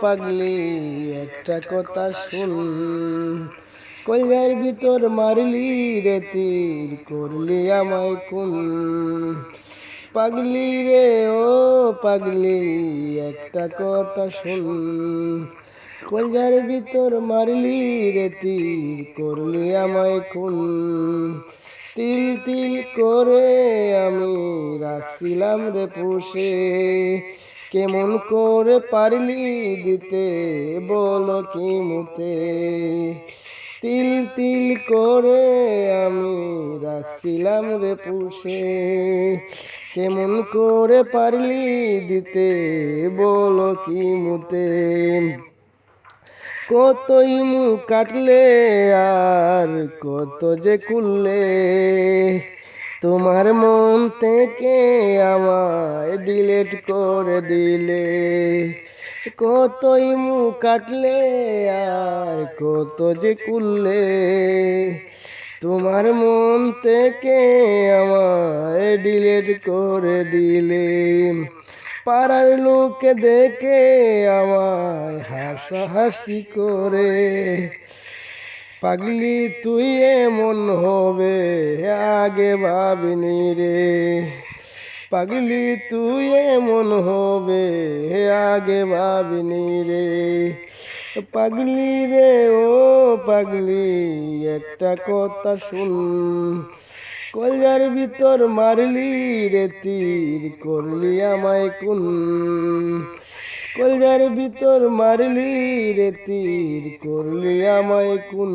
পাগলি, একটা কথা শুন। কলজার ভিতর মারলি রে, তীর করলি আমায় কোন পাগলি রে, ও পাগলি, একটা কথা শুন। কলজার ভিতর মারলি রে, তীর করলি আমায় খুন। তিল তিল করে আমি রাখছিলাম রে পুষে। কেমন করে পারলি দিতে বলো কি মুতে। তিল তিল করে আমি রাখছিলাম রে পুষে। কেমন করে পারলি দিতে বলো কি মুতে। কতই মুখ কাটলে আর কত যে কুললে তোমার মন থেকে আমায় ডিলেট করে দিলে। কতই মুখ কাটলে আর কত যে কুললে তোমার মন থেকে আমায় ডিলেট করে দিলে। পাড়ার লোকে দেখে আমায় হাসাহাসি করে। পাগলি, তুই এমন হবে, আগে ভাবিনি রে। পাগলি, তুই এমন হবে, আগে ভাবিনি রে। পাগলি রে, ও পাগলি, একটা কথা শুন। কলজার ভিতর মারলি রে তীর, করলি আমায় কুন কলজার ভিতর মারলি রে তীর, করলি আমায় কুন